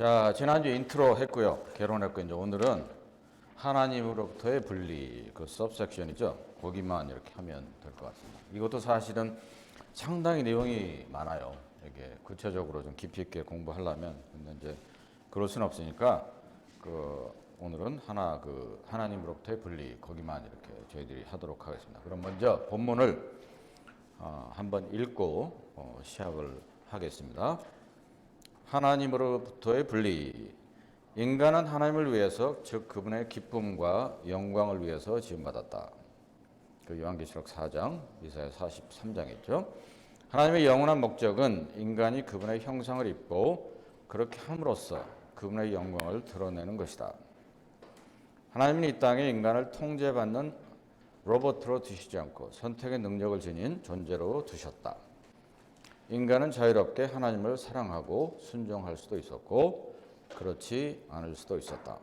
자, 지난주 인트로 했고요. 개론했고, 이제 오늘은 하나님으로부터의 분리, 그 सब섹션이죠. 거기만 이렇게 하면 될 것 같습니다. 이것도 사실은 상당히 내용이 많아요. 이게 구체적으로 좀 깊이 있게 공부하려면. 근데 이제 그럴 수는 없으니까, 그, 오늘은 하나, 그, 하나님으로부터의 분리, 거기만 이렇게 저희들이 하도록 하겠습니다. 그럼 먼저 본문을 어, 한번 읽고 어, 시작을 하겠습니다. 하나님으로부터의 분리. 인간은 하나님을 위해서 즉 그분의 기쁨과 영광을 위해서 지음받았다. 그 요한계시록 4장, 이사야 43장 있죠. 하나님의 영원한 목적은 인간이 그분의 형상을 입고 그렇게 함으로써 그분의 영광을 드러내는 것이다. 하나님은 이 땅에 인간을 통제받는 로봇으로 두시지 않고 선택의 능력을 지닌 존재로 두셨다. 인간은 자유롭게 하나님을 사랑하고 순종할 수도 있었고 그렇지 않을 수도 있었다.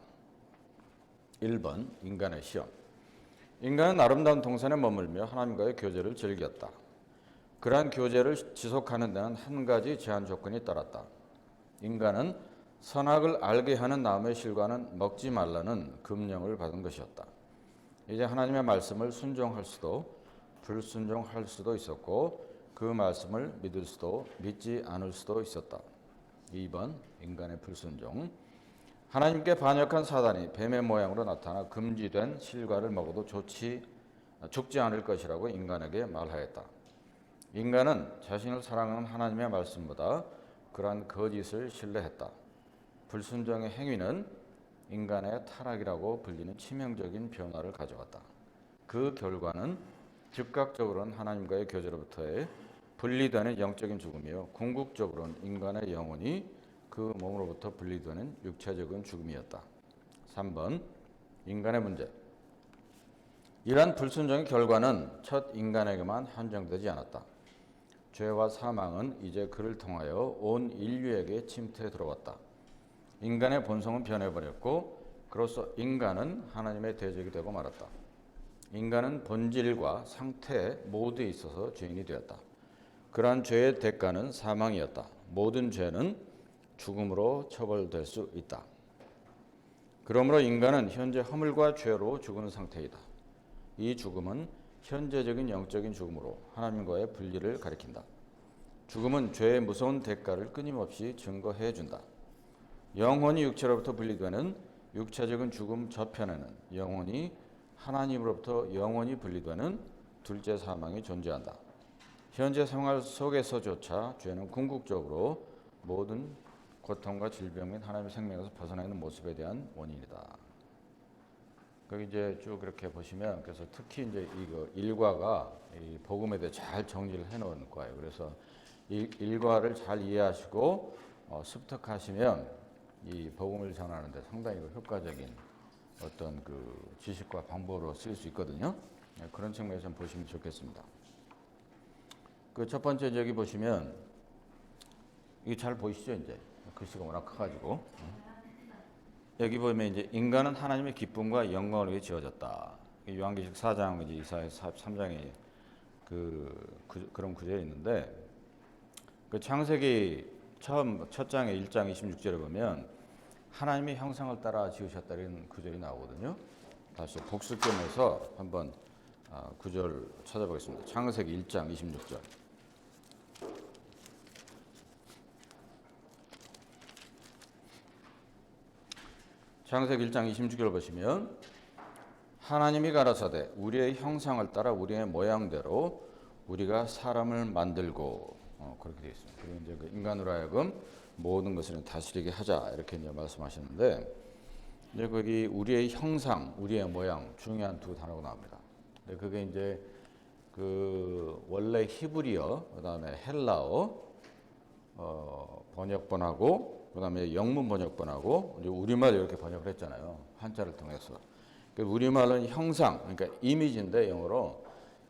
1번 인간의 시험. 인간은 아름다운 동산에 머물며 하나님과의 교제를 즐겼다. 그러한 교제를 지속하는 데는 한 가지 제한 조건이 따랐다. 인간은 선악을 알게 하는 나무의 실과는 먹지 말라는 금령을 받은 것이었다. 이제 하나님의 말씀을 순종할 수도 불순종할 수도 있었고 그 말씀을 믿을 수도 믿지 않을 수도 있었다. 2번 인간의 불순종 하나님께 반역한 사단이 뱀의 모양으로 나타나 금지된 실과를 먹어도 좋지 죽지 않을 것이라고 인간에게 말하였다. 인간은 자신을 사랑하는 하나님의 말씀보다 그러한 거짓을 신뢰했다. 불순종의 행위는 인간의 타락이라고 불리는 치명적인 변화를 가져왔다. 그 결과는 즉각적으로는 하나님과의 교제로부터의 분리되는 영적인 죽음이요. 궁극적으로는 인간의 영혼이 그 몸으로부터 분리되는 육체적인 죽음이었다. 3번 인간의 문제. 이러한 불순종의 결과는 첫 인간에게만 한정되지 않았다. 죄와 사망은 이제 그를 통하여 온 인류에게 침투해 들어왔다. 인간의 본성은 변해버렸고 그로써 인간은 하나님의 대적이 되고 말았다. 인간은 본질과 상태 모두에 있어서 죄인이 되었다. 그러한 죄의 대가는 사망이었다. 모든 죄는 죽음으로 처벌될 수 있다. 그러므로 인간은 현재 허물과 죄로 죽은 상태이다. 이 죽음은 현재적인 영적인 죽음으로 하나님과의 분리를 가리킨다. 죽음은 죄의 무서운 대가를 끊임없이 증거해 준다. 영혼이 육체로부터 분리되는 육체적인 죽음 저편에는 영혼이 하나님으로부터 영원히 분리되는 둘째 사망이 존재한다. 현재 생활 속에서조차 죄는 궁극적으로 모든 고통과 질병 및 하나님의 생명에서 벗어나는 모습에 대한 원인이다. 거기 이제 쭉 이렇게 보시면 그래서 특히 이제 이거 일과가 이 복음에 대해 잘 정리를 해놓은 거예요. 그래서 일, 일과를 잘 이해하시고 어, 습득하시면 이 복음을 전하는데 상당히 그 효과적인 어떤 그 지식과 방법으로 쓸수 있거든요. 네, 그런 측면에서 보시면 좋겠습니다. 그 첫 번째 여기 보시면 이게 잘 보이시죠 이제 글씨가 워낙 커가지고 여기 보면 이제 인간은 하나님의 기쁨과 영광을 위해 지어졌다. 요한계시록 4장 이제 이사야 3장에 그, 그 그런 구절이 있는데 그 창세기 처음 첫 장에 1장 26절에 보면 하나님의 형상을 따라 지으셨다는 구절이 나오거든요. 다시 복습점에서 한번 아, 구절 찾아보겠습니다. 창세기 1장 26절. 창세기 1장 26절 보시면 하나님이 가라사대 우리의 형상을 따라 우리의 모양대로 우리가 사람을 만들고 어, 그렇게 되어 있습니다. 그리고 이제 그 인간으로 하여금 모든 것을 다스리게 하자 이렇게 이제 말씀하셨는데 이제 거기 우리의 형상, 우리의 모양 중요한 두 단어가 나옵니다. 근데 그게 이제 그 원래 히브리어, 그다음에 헬라어 어, 번역본하고 그 다음에 영문 번역본하고 우리말 이렇게 번역을 했잖아요. 한자를 통해서. 그 우리말은 형상, 그러니까 이미지인데 영어로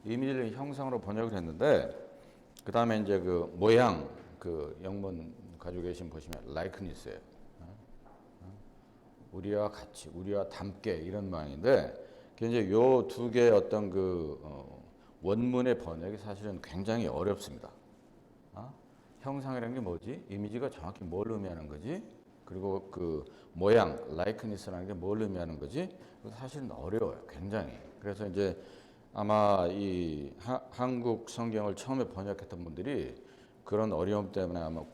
이미지를 형상으로 번역을 했는데 그 다음에 이제 그 모양, 그 영문 가지고 계신 보시면 likeness예요. 우리와 같이, 우리와 닮게 이런 모양인데, 이제 요 두 개의 어떤 그 어, 원문의 번역이 사실은 굉장히 어렵습니다. 어? 형상이라는 게 뭐지? 이미지가 정확히 뭘 의미하는 거지? 그리고 그 모양 라이크니스라는 게 뭘 의미하는 거지? 사실은 어려워요. 굉장히. 그래서 이제 아마 이 하- 한국 성경을 처음에 번역했던 분들이 그런 어려움 때문에 아마 고-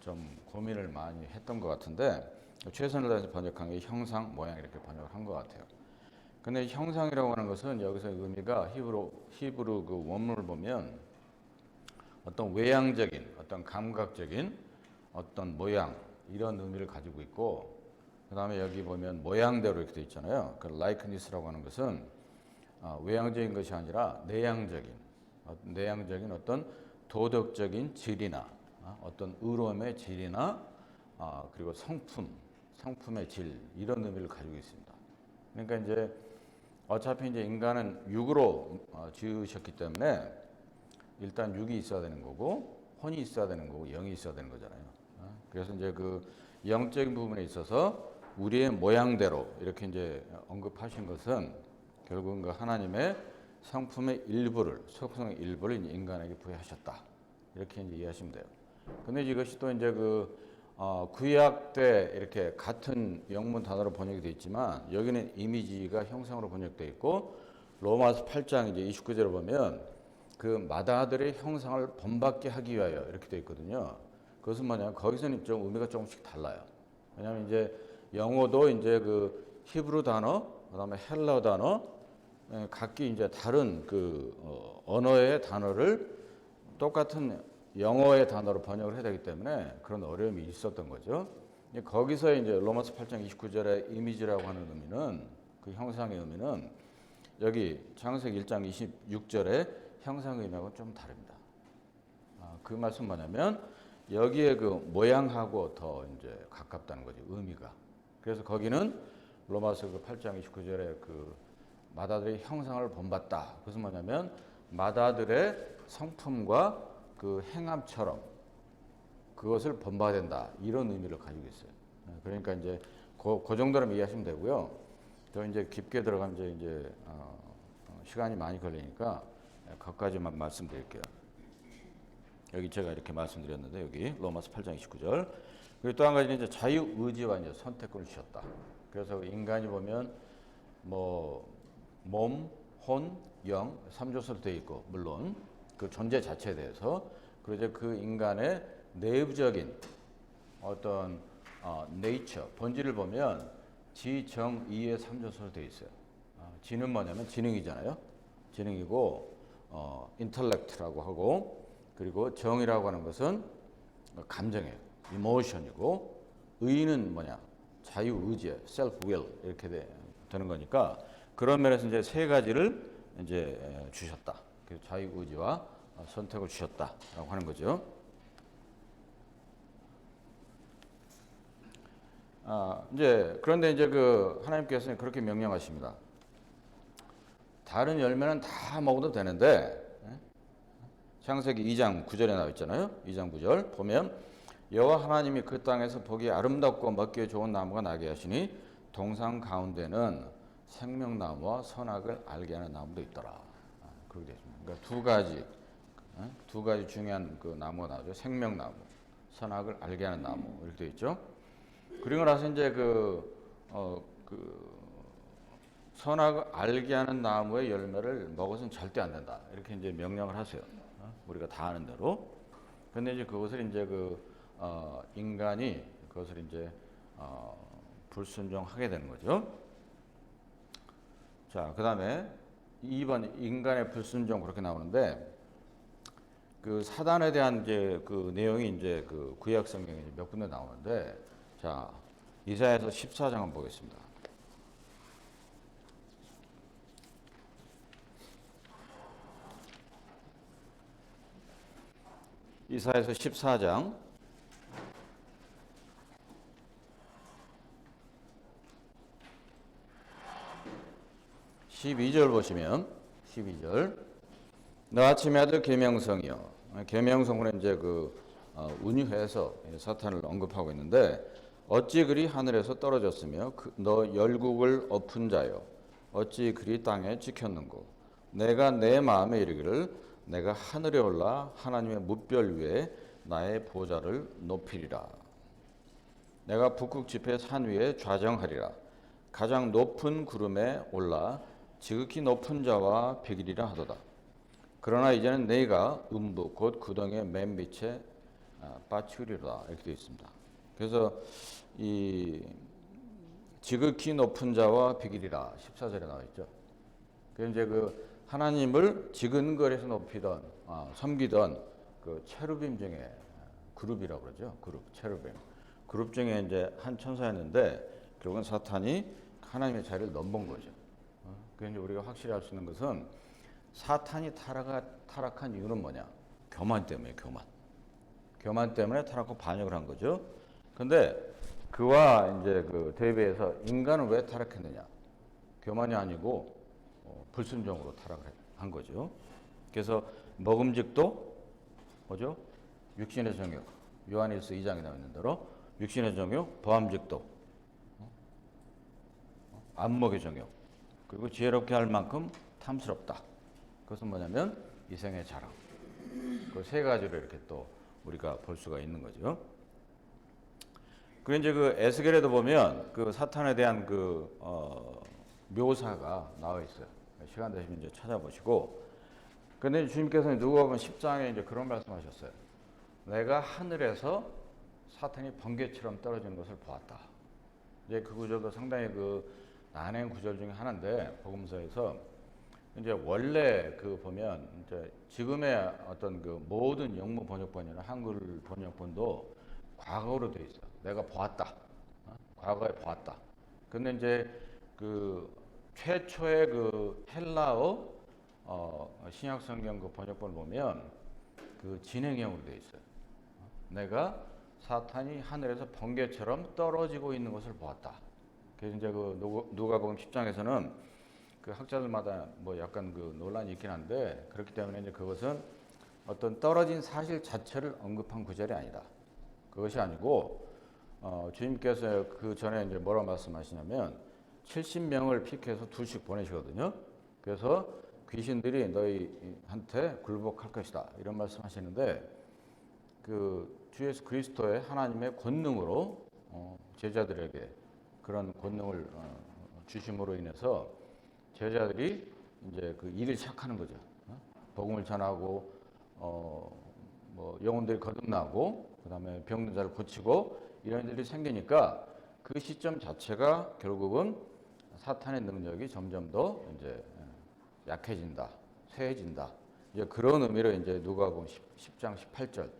좀 고민을 많이 했던 것 같은데 최선을 다해서 번역한 게 형상, 모양 이렇게 번역을 한 것 같아요. 근데 형상이라고 하는 것은 여기서 의미가 히브로 히브리 그 원문을 보면 어떤 외향적인, 어떤 감각적인 어떤 모양 이런 의미를 가지고 있고 그 다음에 여기 보면 모양대로 이렇게 돼 있잖아요. 그 likenes스라고 하는 것은 아, 외향적인 것이 아니라 내향적인 어, 내향적인 어떤 도덕적인 질이나 아, 어떤 의로움의 질이나 아, 그리고 성품 성품의 질 이런 의미를 가지고 있습니다. 그러니까 이제 어차피 이제 인간은 육으로 어, 지으셨기 때문에 일단 육이 있어야 되는 거고 혼이 있어야 되는 거고 영이 있어야 되는 거잖아요. 어? 그래서 이제 그 영적인 부분에 있어서 우리의 모양대로 이렇게 이제 언급하신 것은 결국은 그 하나님의 성품의 일부를 속성의 일부를 인간에게 부여하셨다 이렇게 이제 이해하시면 돼요. 근데 이것이 또 이제 그 어, 구약 때 이렇게 같은 영문 단어로 번역이 돼 있지만 여기는 이미지가 형상으로 번역돼 있고 로마서 8장 이제 29절을 보면 그 마다들의 형상을 본받게 하기 위하여 이렇게 돼 있거든요. 그것은 뭐냐면 거기서는 좀 의미가 조금씩 달라요. 왜냐하면 이제 영어도 이제 그 히브리 단어, 그다음에 헬러 단어, 에, 각기 이제 다른 그 어, 언어의 단어를 똑같은 영어의 단어로 번역을 해야 되기 때문에 그런 어려움이 있었던 거죠. 거기서 이제 로마서 8장 29절의 이미지라고 하는 의미는 그 형상의 의미는 여기 창세기 1장 26절의 형상의 의미하고 좀 다릅니다. 아, 그 말씀 뭐냐면 여기에 그 모양하고 더 이제 가깝다는 거죠. 의미가. 그래서 거기는 로마서 그 8장 29절에 그 마다들의 형상을 본받다. 그것은 뭐냐면 마다들의 성품과 그 행함처럼 그것을 본받아야 된다. 이런 의미를 가지고 있어요. 네, 그러니까 이제 그, 그 정도로 이해하시면 되고요. 저 이제 깊게 들어가면 이제, 이제 어, 어, 시간이 많이 걸리니까 거기까지만 말씀드릴게요. 여기 제가 이렇게 말씀드렸는데 여기 로마서 8장 29절. 그리고 또 한 가지는 이제 자유 의지와 이제 선택권을 주셨다. 그래서 인간이 보면 뭐 몸, 혼, 영 삼조서로 되어 있고 물론 그 존재 자체에 대해서 그리고 그 인간의 내부적인 어떤 어, 네이처 본질을 보면 지정의의 삼조서로 되어 있어요. 어, 지는 뭐냐면 지능이잖아요. 지능이고 어, 인텔렉트라고 하고 그리고 정이라고 하는 것은 감정이에요. 이모션이고 의는 뭐냐? 자유 의지, self will 이렇게 되, 되는 거니까 그런 면에서 이제 세 가지를 이제 에, 주셨다. 그 자유 의지와 어, 선택을 주셨다라고 하는 거죠. 아, 이제 그런데 이제 그 하나님께서는 그렇게 명령하십니다. 다른 열매는 다 먹어도 되는데 예? 창세기 2장 9절에 나와 있잖아요. 2장 9절 보면 여호와 하나님이 그 땅에서 보기 아름답고 먹기에 좋은 나무가 나게 하시니 동산 가운데는 생명나무와 선악을 알게 하는 나무도 있더라. 아, 그렇게 되어 있습니다. 그러니까 두 가지 예? 두 가지 중요한 그 나무가 나오죠. 생명나무, 선악을 알게 하는 나무 이렇게 되어 있죠. 그리고 나서 이제 그, 어, 그, 선악을 알게 하는 나무의 열매를 먹어서는 절대 안 된다. 이렇게 이제 명령을 하세요. 어? 우리가 다 아는 대로. 근데 이제 그것을 이제 그, 어, 인간이 그것을 이제, 어, 불순종하게 되는 거죠. 자, 그 다음에 2번 인간의 불순종 그렇게 나오는데, 그 사단에 대한 이제 그 내용이 이제 그 구약 성경에 몇 군데 나오는데, 자, 이사야서 14장 한번 보겠습니다. 이사야서 14장. 12절 보시면 12절. 너 아침의 아들 계명성이요. 계명성은 이제 그 어, 운유해서 사탄을 언급하고 있는데 어찌 그리 하늘에서 떨어졌으며 그, 너 열국을 엎은 자요. 어찌 그리 땅에 찍혔는고? 내가 내 마음에 이르기를 내가 하늘에 올라 하나님의 무별 위에 나의 보좌를 높이리라 내가 북극 지폐 산 위에 좌정하리라 가장 높은 구름에 올라 지극히 높은 자와 비기리라 하도다 그러나 이제는 내가 음부 곧 구덩이의 맨 밑에 아, 빠치우리라 이렇게 되어 있습니다. 그래서 이 지극히 높은 자와 비기리라 14절에 나와 있죠. 그 이제 그 하나님을 지근거리에서 높이던 아, 섬기던 그 체루빔 중에 그룹이라고 그러죠. 그룹 체루빔. 그룹 중에 이제 한 천사였는데 결국은 사탄이 하나님의 자리를 넘본 거죠. 어? 그 이제 우리가 확실히 알 수 있는 것은 사탄이 타락하, 타락한 이유는 뭐냐? 교만 때문에 교만. 교만 때문에 타락하고 반역을 한 거죠. 근데 그와 이제 그 대비해서 인간은 왜 타락했느냐? 교만이 아니고 어, 불순종으로 타락을 한 거죠. 그래서 먹음직도 뭐죠? 육신의 정욕. 요한일서 2장에 나와 있는 대로 육신의 정욕, 보암직도, 어? 안목의 정욕, 그리고 지혜롭게 할 만큼 탐스럽다. 그것은 뭐냐면 이생의 자랑. 그 세 가지를 이렇게 또 우리가 볼 수가 있는 거죠. 그리고 이제 그 에스겔에도 보면 그 사탄에 대한 그 어, 묘사가 나와 있어요. 시간 되시면 이제 찾아보시고. 근데 주님께서는 누가복음 10장에 이제 그런 말씀하셨어요. 내가 하늘에서 사탄이 번개처럼 떨어지는 것을 보았다. 이제 그 구절도 상당히 그 난해 구절 중에 하나인데 복음서에서 이제 원래 그 보면 이제 지금의 어떤 그 모든 영문 번역본이나 한글 번역본도 과거로 돼 있어. 내가 보았다. 어? 과거에 보았다. 근데 이제 그 최초의 그 헬라어 어, 신약 성경 그 번역본을 보면 그 진행형으로 돼 있어요. 어? 내가 사탄이 하늘에서 번개처럼 떨어지고 있는 것을 보았다. 그래서 이제 그 누가- 누가복음 10장에서는 그 학자들마다 뭐 약간 그 논란이 있긴 한데 그렇기 때문에 이제 그것은 어떤 떨어진 사실 자체를 언급한 구절이 아니다. 그것이 아니고 어, 주님께서 그 전에 이제 뭐라고 말씀하시냐면 70명을 픽해서 둘씩 보내시거든요. 그래서 귀신들이 너희한테 굴복할 것이다. 이런 말씀 하시는데 그 주 예수 그리스도의 하나님의 권능으로 어, 제자들에게 그런 권능을 어, 주심으로 인해서 제자들이 이제 그 일을 시작하는 거죠. 어? 복음을 전하고 어 뭐 영혼들이 거듭나고 그다음에 병든 자를 고치고 이런 일이 생기니까 그 시점 자체가 결국은 사탄의 능력이 점점 더 이제 약해진다, 쇠해진다. 이제 그런 의미로 이제 누가복음 10, 장 18절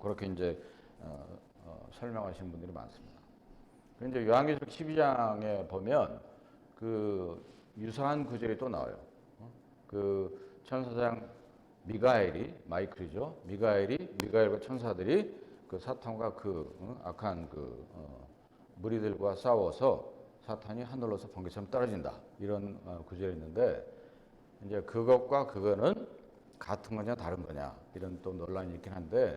그렇게 이제 어, 어, 설명하시는 분들이 많습니다. 그런데 요한계시록 12장에 보면 그 유사한 구절이 또 나와요. 어? 그 천사장 미가엘이 마이클이죠. 미가엘이 미가엘과 천사들이 그 사탄과 그 어, 악한 그 어, 무리들과 싸워서 사탄이 하늘로서 번개처럼 떨어진다 이런 어, 구절이 있는데 이제 그것과 그거는 같은 거냐 다른 거냐 이런 또 논란이 있긴 한데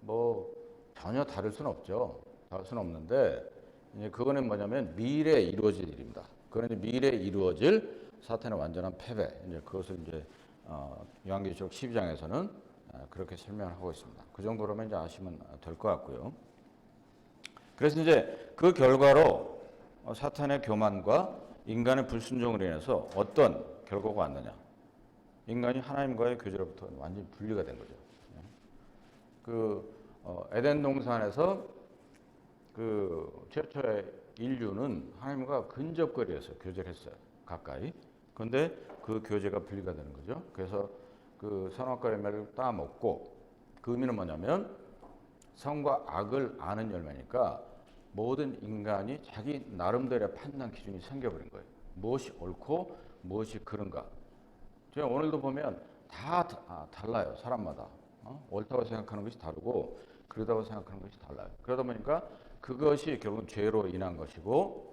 뭐 전혀 다를 수는 없죠. 다를 수는 없는데 이제 그거는 뭐냐면 미래에 이루어질 일입니다. 이제 미래에 이루어질 사탄의 완전한 패배. 이제 그것을 이제 어, 요한계시록 12장에서는 어, 그렇게 설명을 하고 있습니다. 그 정도로만 이제 아시면 될 것 같고요. 그래서 이제 그 결과로 어, 사탄의 교만과 인간의 불순종으로 인해서 어떤 결과가 왔느냐? 인간이 하나님과의 교제로부터 완전히 분리가 된 거죠. 그 어, 에덴 동산에서 그 최초의 인류는 하나님과 근접거리에서 교제를 했어요. 가까이. 근데 그 교제가 분리가 되는 거죠. 그래서 그 선악과 열매를 따먹고 그 의미는 뭐냐면 선과 악을 아는 열매니까 모든 인간이 자기 나름대로의 판단 기준이 생겨버린 거예요. 무엇이 옳고 무엇이 그른가. 제가 오늘도 보면 다 아, 달라요. 사람마다. 어? 옳다고 생각하는 것이 다르고 그러다고 생각하는 것이 달라요. 그러다 보니까 그것이 결국은 죄로 인한 것이고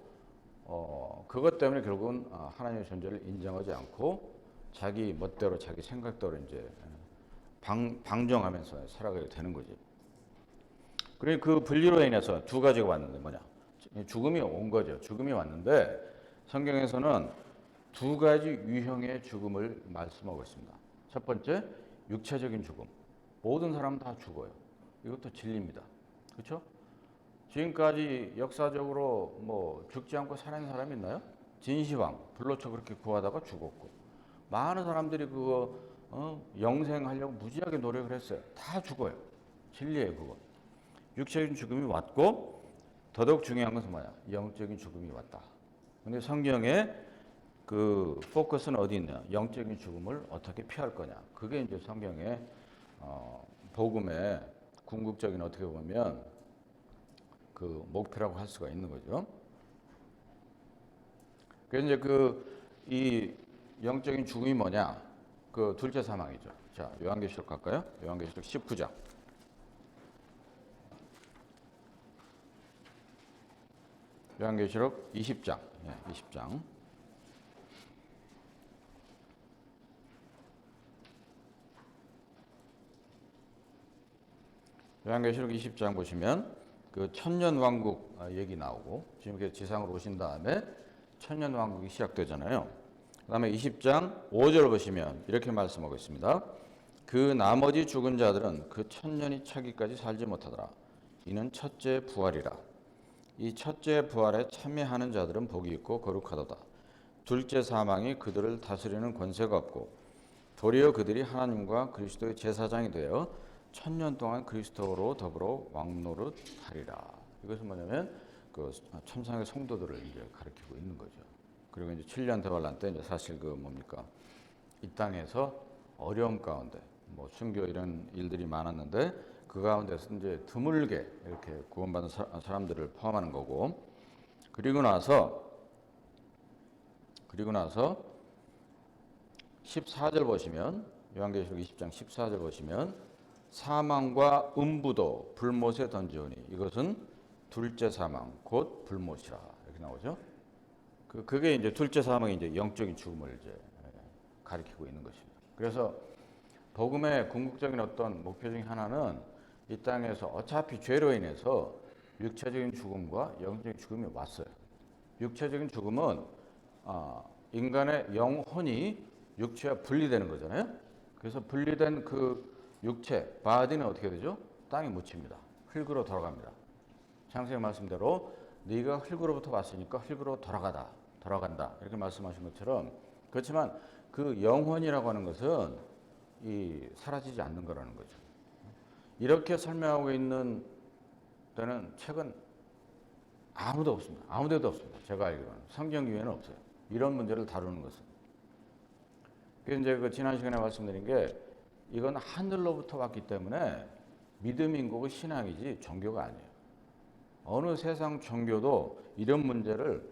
어, 그것 때문에 결국은 아, 하나님의 존재를 인정하지 않고 자기 멋대로 자기 생각대로 이제 방, 방정하면서 살아가게 되는 거지. 그리고 그 분리로 인해서 두 가지가 왔는데 뭐냐? 죽음이 온 거죠. 죽음이 왔는데 성경에서는 두 가지 유형의 죽음을 말씀하고 있습니다. 첫 번째, 육체적인 죽음. 모든 사람 다 죽어요. 이것도 진리입니다. 그렇죠? 지금까지 역사적으로 뭐 죽지 않고 살아있는 사람이 있나요? 진시황 불로초 그렇게 구하다가 죽었고 많은 사람들이 그거 어? 영생하려고 무지하게 노력을 했어요. 다 죽어요. 진리예요 그거. 육체적인 죽음이 왔고 더더욱 중요한 것은 뭐야? 영적인 죽음이 왔다. 근데 성경에 그 포커스는 어디 있냐? 영적인 죽음을 어떻게 피할 거냐? 그게 이제 성경의 어, 복음의 궁극적인 어떻게 보면 그 목표라고 할 수가 있는 거죠. 그래서 이제 그 이 영적인 죽음이 뭐냐? 그 둘째 사망이죠. 자, 요한계시록 갈까요? 요한계시록 19장. 요한계시록 20장. 예, 20장. 요한계시록 20장 보시면 그 천년 왕국 아, 얘기 나오고 지금 이렇게 지상으로 오신 다음에 천년 왕국이 시작되잖아요. 그다음에 20장 5절 보시면 이렇게 말씀하고 있습니다. 그 나머지 죽은 자들은 그 천년이 차기까지 살지 못하더라. 이는 첫째 부활이라. 이 첫째 부활에 참여하는 자들은 복이 있고 거룩하도다. 둘째 사망이 그들을 다스리는 권세가 없고 도리어 그들이 하나님과 그리스도의 제사장이 되어 천년 동안 그리스도로 더불어 왕노릇 하리라. 이것은 뭐냐면 그 천상의 성도들을 이제 가리키고 있는 거죠. 그리고 이제 7년 대환란 때 이제 사실 그 뭡니까 이 땅에서 어려움 가운데 뭐 순교 이런 일들이 많았는데 그 가운데서 이제 드물게 이렇게 구원받은 사- 사람들을 포함하는 거고 그리고 나서 그리고 나서 14절 보시면 요한계시록 20장 14절 보시면 사망과 음부도 불못에 던지오니 이것은 둘째 사망 곧 불못이라 이렇게 나오죠. 그 그게 이제 둘째 사망이 이제 영적인 죽음을 이제 예, 가리키고 있는 것입니다. 그래서 복음의 궁극적인 어떤 목표 중에 하나는 이 땅에서 어차피 죄로 인해서 육체적인 죽음과 영적인 죽음이 왔어요. 육체적인 죽음은 아, 인간의 영혼이 육체와 분리되는 거잖아요. 그래서 분리된 그 육체, 바디는 어떻게 되죠? 땅에 묻힙니다. 흙으로 돌아갑니다. 창세기 말씀대로 네가 흙으로부터 왔으니까 흙으로 돌아가다, 돌아간다 이렇게 말씀하신 것처럼 그렇지만 그 영혼이라고 하는 것은 이 사라지지 않는 거라는 거죠. 이렇게 설명하고 있는 데는 책은 아무도 없습니다. 아무데도 없습니다. 제가 알기로는 성경 이외에는 없어요. 이런 문제를 다루는 것은. 그래서 이제 그 지난 시간에 말씀드린 게 이건 하늘로부터 왔기 때문에 믿음 인고가 신앙이지 종교가 아니에요. 어느 세상 종교도 이런 문제를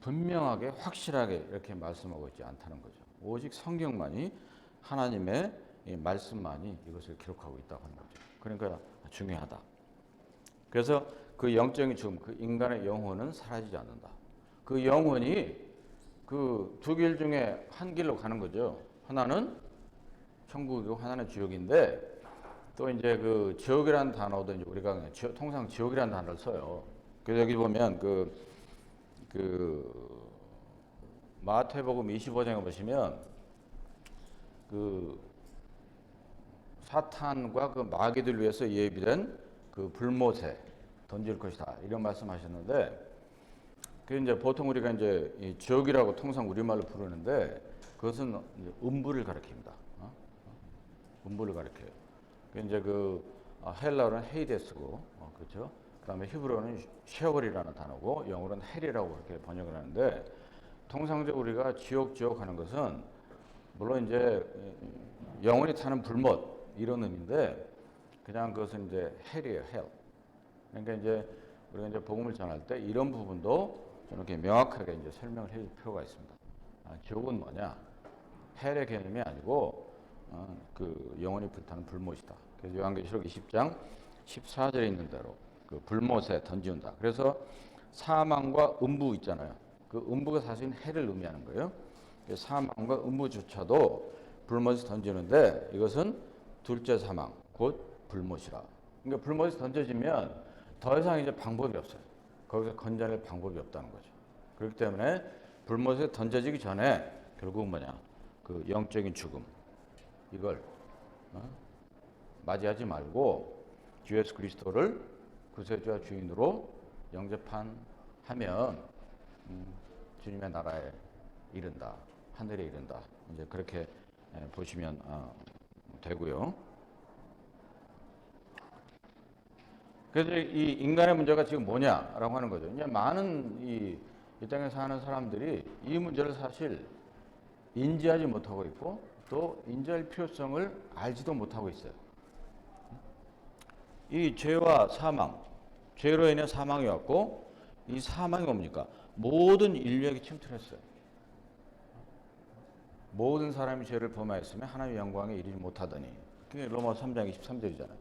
분명하게 확실하게 이렇게 말씀하고 있지 않다는 거죠. 오직 성경만이 하나님의 이 말씀만이 이것을 기록하고 있다고 하는 거죠. 그러니까 중요하다. 그래서 그 영적인 죽음, 그 인간의 영혼은 사라지지 않는다. 그 영혼이 그 두 길 중에 한 길로 가는 거죠. 하나는 천국이고 하나는 지옥인데 또 이제 그 지옥이라는 단어도 이제 우리가 지옥- 통상 지옥이라는 단어를 써요. 그래서 여기 보면 그, 그 마태복음 25장에 보시면 그 사탄과 그 마귀들 위해서 예비된 그 불못에 던질 것이다 이런 말씀하셨는데 그 이제 보통 우리가 이제 이 지옥이라고 통상 우리말로 부르는데 그것은 음부를 가리킵니다. 어? 음부를 가리켜요. 그 이제 그 아, 헬라어는 헤이데스고 어, 그렇죠. 그다음에 히브리어는 쉐월이라는 단어고 영어로는 헬이라고 그렇게 번역을 하는데 통상적으로 우리가 지옥 지옥 하는 것은 물론 이제 영원히 타는 불못 이런 의미인데 그냥 그것은 이제 헬이에요 헬. 그러니까 이제 우리가 이제 복음을 전할 때 이런 부분도 좀 이렇게 명확하게 이제 설명을 해줄 필요가 있습니다. 아, 지옥은 뭐냐? 헬의 개념이 아니고 어, 그 영원히 불타는 불못이다. 그래서 요한계시록 20장 14절에 있는 대로 그 불못에 던지운다. 그래서 사망과 음부 있잖아요. 그 음부가 사실 해를 의미하는 거예요. 그래서 사망과 음부조차도 불못에 던지는데 이것은 둘째 사망, 곧 불못이라. 그러니까 불못에 던져지면 더 이상 이제 방법이 없어요. 거기서 건져낼 방법이 없다는 거죠. 그렇기 때문에 불못에 던져지기 전에 결국 뭐냐? 그 영적인 죽음 이걸 어? 맞이하지 말고 주 예수 그리스도를 구세주와 주인으로 영접하면 음, 주님의 나라에 이른다. 하늘에 이른다. 이제 그렇게 예, 보시면 어, 되고요. 그래서 이 인간의 문제가 지금 뭐냐라고 하는 거죠. 이제 많은 이, 이 땅에 사는 사람들이 이 문제를 사실 인지하지 못하고 있고 또 인지할 필요성을 알지도 못하고 있어요. 이 죄와 사망, 죄로 인해 사망이 왔고 이 사망이 뭡니까? 모든 인류에게 침투했어요. 모든 사람이 죄를 범하였으면 하나님의 영광에 이르지 못하더니 그게 로마 3장 23절이잖아요.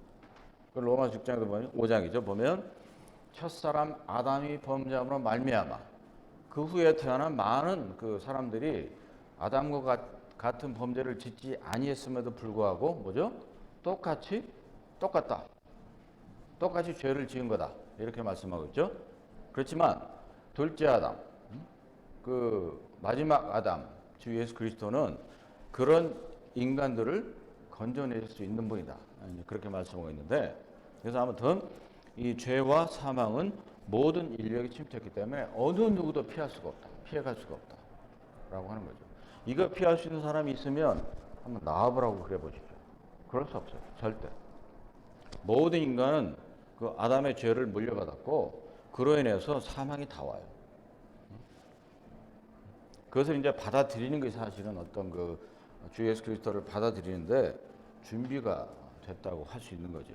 그 로마 6장에도 보면 5장이죠. 보면 첫사람 아담이 범죄함으로 말미암아 그 후에 태어난 많은 그 사람들이 아담과 같- 같은 범죄를 짓지 아니했음에도 불구하고 뭐죠? 똑같이 똑같다. 똑같이 죄를 지은 거다. 이렇게 말씀하고 있죠. 그렇지만 둘째 아담, 음? 그 마지막 아담, 주 예수 그리스도는 그런 인간들을 건져낼 수 있는 분이다. 그렇게 말씀하고 있는데 그래서 아무튼 이 죄와 사망은 모든 인류에게 침투했기 때문에 어느 누구도 피할 수가 없다. 피해갈 수가 없다. 라고 하는 거죠. 이거 피할 수 있는 사람이 있으면 한번 나와보라고 그래 보십시오. 그럴 수 없어요. 절대. 모든 인간은 그 아담의 죄를 물려받았고 그로 인해서 사망이 다 와요. 그것을 이제 받아들이는 것이 사실은 어떤 그 주 예수 그리스도를 받아들이는데 준비가 됐다고 할 수 있는 거죠.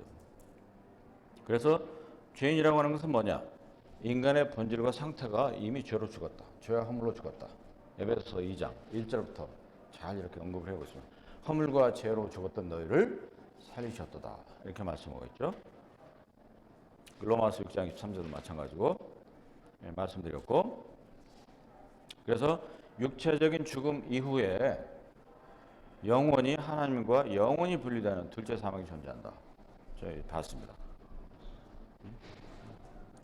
그래서 죄인이라고 하는 것은 뭐냐? 인간의 본질과 상태가 이미 죄로 죽었다. 죄와 허물로 죽었다. 에베소서 2장 1절부터 잘 이렇게 언급을 하고 있습니다. 허물과 죄로 죽었던 너희를 살리셨도다. 이렇게 말씀하고 있죠. 로마서 6장 23절도 마찬가지고 예, 말씀드렸고 그래서 육체적인 죽음 이후에 영원히 하나님과 영원히 분리되는 둘째 사망이 존재한다. 저희 봤습니다.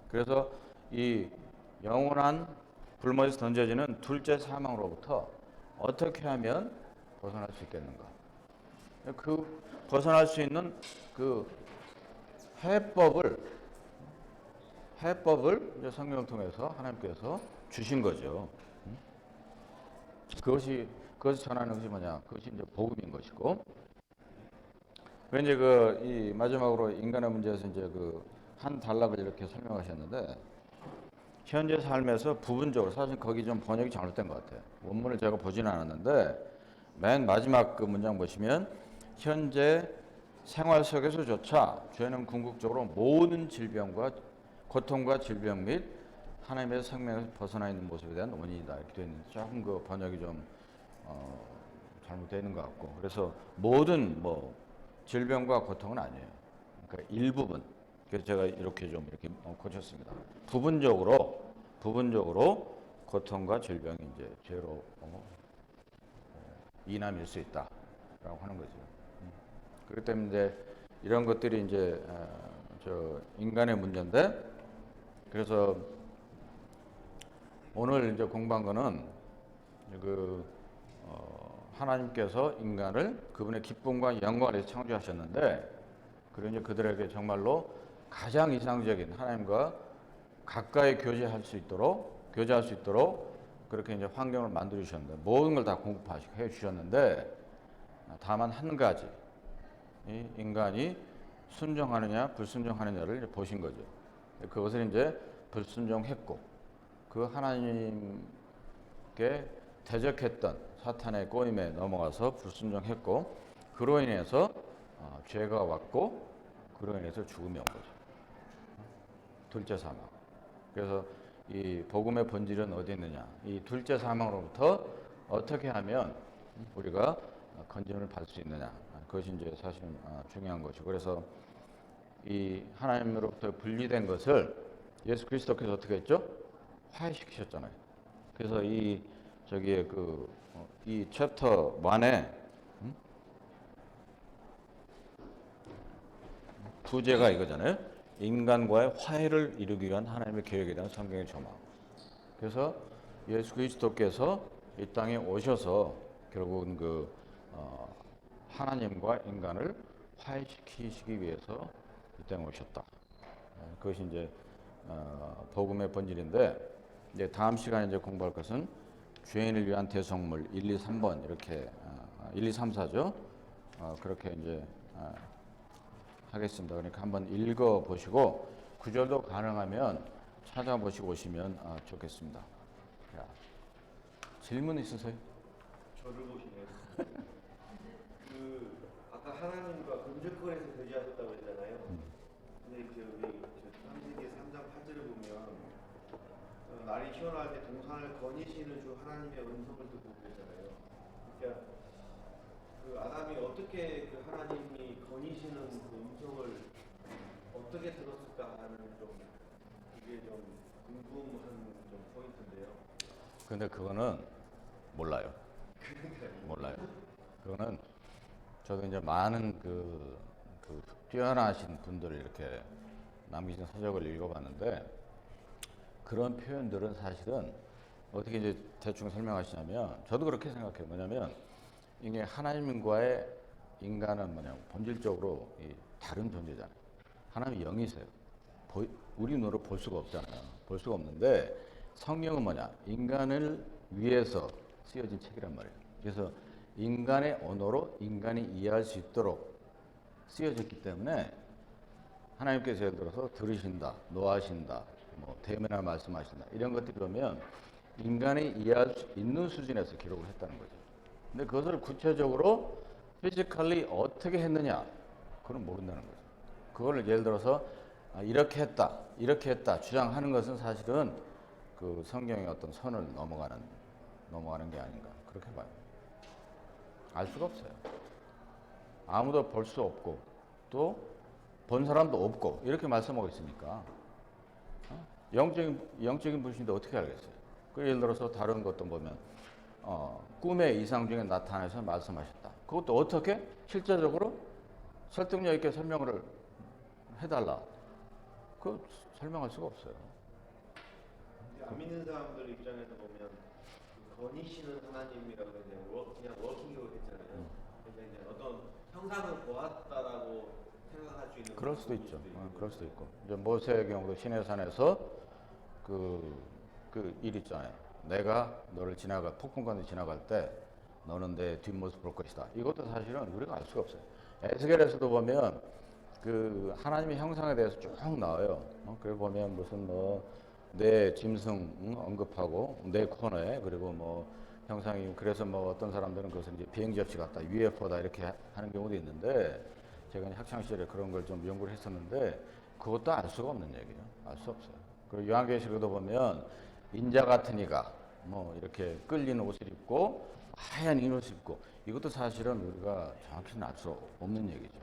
그래서 이 영원한 불못에서 던져지는 둘째 사망으로부터 어떻게 하면 벗어날 수 있겠는가? 그 벗어날 수 있는 그 해법을 해법을 성경을 통해서 하나님께서 주신 거죠. 음? 그것이 그것을 전하는 것이 뭐냐? 그것이 이제 복음인 것이고. 그 이제 그 이 마지막으로 인간의 문제에서 이제 그 한 단락을 이렇게 설명하셨는데 현재 삶에서 부분적으로 사실 거기 좀 번역이 잘못된 것 같아요. 원문을 제가 보지는 않았는데 맨 마지막 그 문장 보시면 현재 생활 속에서조차 죄는 궁극적으로 모든 질병과 고통과 질병 및 하나님의 생명에서 벗어나 있는 모습에 대한 원인이다 이렇게 되어 있는데 조금 그 번역이 좀 어, 잘못되어 있는 것 같고 그래서 모든 뭐 질병과 고통은 아니에요. 그러니까 일부분. 그래서 제가 이렇게 좀 이렇게 어, 고쳤습니다. 부분적으로 부분적으로 고통과 질병이 이제 죄로 어, 어, 이남일 수 있다라고 하는 거죠. 음. 그렇기 때문에 이런 것들이 이제 어, 저 인간의 문제인데 그래서 오늘 이제 공부한 거는 그 어, 하나님께서 인간을 그분의 기쁨과 영광을 창조하셨는데 그리고 이제 그들에게 정말로 가장 이상적인 하나님과 가까이 교제할 수 있도록 교제할 수 있도록 그렇게 이제 환경을 만들어 주셨는데 모든 걸 다 공급하시고 해 주셨는데 다만 한 가지 이 인간이 순종하느냐 불순종하느냐를 보신 거죠. 그것을 이제 불순종했고 그 하나님께 대적했던 사탄의 꼬임에 넘어가서 불순종했고 그로 인해서 어, 죄가 왔고 그로 인해서 죽음이 온 거죠. 둘째 사망. 그래서 이 복음의 본질은 어디 있느냐? 이 둘째 사망으로부터 어떻게 하면 우리가 건짐을 받을 수 있느냐? 그것이 이제 사실은 아, 중요한 것이고 그래서 이 하나님으로부터 분리된 것을 예수 그리스도께서 어떻게 했죠? 화해시키셨잖아요. 그래서 이 저기에 그 이 챕터 1에 음? 부제가 이거잖아요. 인간과의 화해를 이루기 위한 하나님의 계획에 대한 성경의 조망. 그래서 예수 그리스도께서 이 땅에 오셔서 결국은 그 어, 하나님과 인간을 화해시키시기 위해서 이 땅에 오셨다. 예, 그것이 이제 어, 복음의 본질인데 이제 다음 시간에 이제 공부할 것은 죄인을 위한 대성물 1, 2, 3번 이렇게 어, 1, 2, 3, 4죠. 어, 그렇게 이제 어, 하겠습니다. 그러니까 한번 읽어 보시고 구절도 가능하면 찾아보시고 오시면 어, 좋겠습니다. 자, 질문 있으세요? 저를 보시네요. 그 아까 하나님과 금주권에서 교제하셨다고 했잖아요. 근데 저기 저 창세기 3장 8절을 보면 시원할 때 동산을 거니시는 주 하나님의 음성을 듣고 그랬잖아요. 그러니까 그 아담이 어떻게 그 하나님이 거니시는 그 음성을 어떻게 들었을까 하는 좀 이게 좀 궁금한 좀 포인트인데요. 근데 그거는 몰라요. 몰라요. 그거는 저도 이제 많은 그, 그 뛰어나신 분들 이렇게 남기신 서적을 읽어봤는데 그런 표현들은 사실은 어떻게 이제 대충 설명하시냐면 저도 그렇게 생각해요. 뭐냐면 이게 하나님과의 인간은 뭐냐 본질적으로 이 다른 존재잖아요. 하나님이 영이세요. 보- 우리 눈으로 볼 수가 없잖아요. 볼 수가 없는데 성경은 뭐냐 인간을 위해서 쓰여진 책이란 말이에요. 그래서 인간의 언어로 인간이 이해할 수 있도록 쓰여졌기 때문에 하나님께서 예를 들어서 들으신다, 노하신다, 뭐 대면을 말씀하신다 이런 것들이 보면 인간이 이해할 수 있는 수준에서 기록을 했다는 거죠. 근데 그것을 구체적으로 피지컬리 어떻게 했느냐 그건 모른다는 거죠. 그걸 예를 들어서 아, 이렇게 했다, 이렇게 했다 주장하는 것은 사실은 그 성경의 어떤 선을 넘어가는 넘어가는 게 아닌가 그렇게 봐요. 알 수가 없어요. 아무도 볼 수 없고 또 본 사람도 없고 이렇게 말씀하고 있으니까 어? 영적인 영적인 분신인데 어떻게 알겠어요? 그 예를 들어서 다른 것도 보면 어, 꿈의 이상 중에 나타나서 말씀하셨다. 그것도 어떻게 실제적으로 설득력 있게 설명을 해달라. 그 설명할 수가 없어요. 안 믿는 사람들 입장에서 보면 그 거니시는 하나님이라고 그냥 워, 그냥 워킹으로 했잖아요. 그래서 이제 어떤 형상을 보았다라고 생각할 수 있는 그럴 수도 있죠. 어, 그럴 수도 있고. 이제 모세의 경우도 시내산에서 그, 그 일 있잖아요. 내가 너를 지나가, 폭풍관에 지나갈 때 너는 내 뒷모습 볼 것이다. 이것도 사실은 우리가 알 수가 없어요. 에스겔에서도 보면 그 하나님의 형상에 대해서 쭉 나와요. 어, 그래 보면 무슨 뭐 내 짐승 응, 언급하고 내 코너에 그리고 뭐 형상이 그래서 뭐 어떤 사람들은 그것을 이제 비행 접시 같다, UFO다 이렇게 하- 하는 경우도 있는데 제가 학창 시절에 그런 걸 좀 연구를 했었는데 그것도 알 수가 없는 얘기예요. 알 수 없어요. 그리고 요한계시록도 보면 인자 같은 이가 뭐 이렇게 끌리는 옷을 입고 하얀 이 옷을 입고 이것도 사실은 우리가 정확히는 알 수 없는 얘기죠.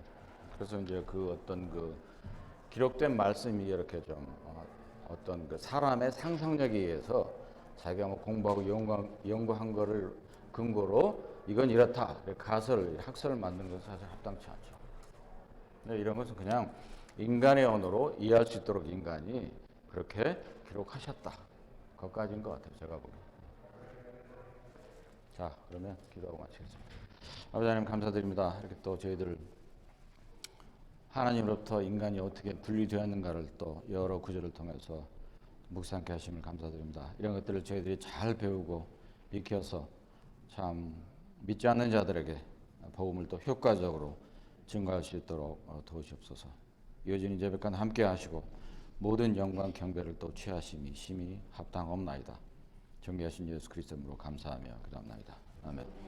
그래서 이제 그 어떤 그 기록된 말씀이 이렇게 좀 어, 어떤 그 사람의 상상력에 의해서 자기가 뭐 공부하고 연구, 연구한 거를 근거로 이건 이렇다 가설 학설을 만드는 것은 사실 합당치 않죠. 근데 이런 것은 그냥 인간의 언어로 이해할 수 있도록 인간이 그렇게 기록하셨다. 그것까지인 것 같아요. 제가 보기엔. 자, 그러면 기도하고 마치겠습니다. 아버지 하나님 감사드립니다. 이렇게 또 저희들 하나님으로부터 인간이 어떻게 분리되었는가를 또 여러 구절을 통해서 묵상케 하심을 감사드립니다. 이런 것들을 저희들이 잘 배우고 익혀서 참 믿지 않는 자들에게 복음을 또 효과적으로 증거할 수 있도록 어, 도우시옵소서. 여전히 제백간 함께 하시고 모든 영광 경배를 또 취하심이 심히 합당없나이다. 존귀하신 예수 그리스도로 감사하며 기도합나이다. 아멘.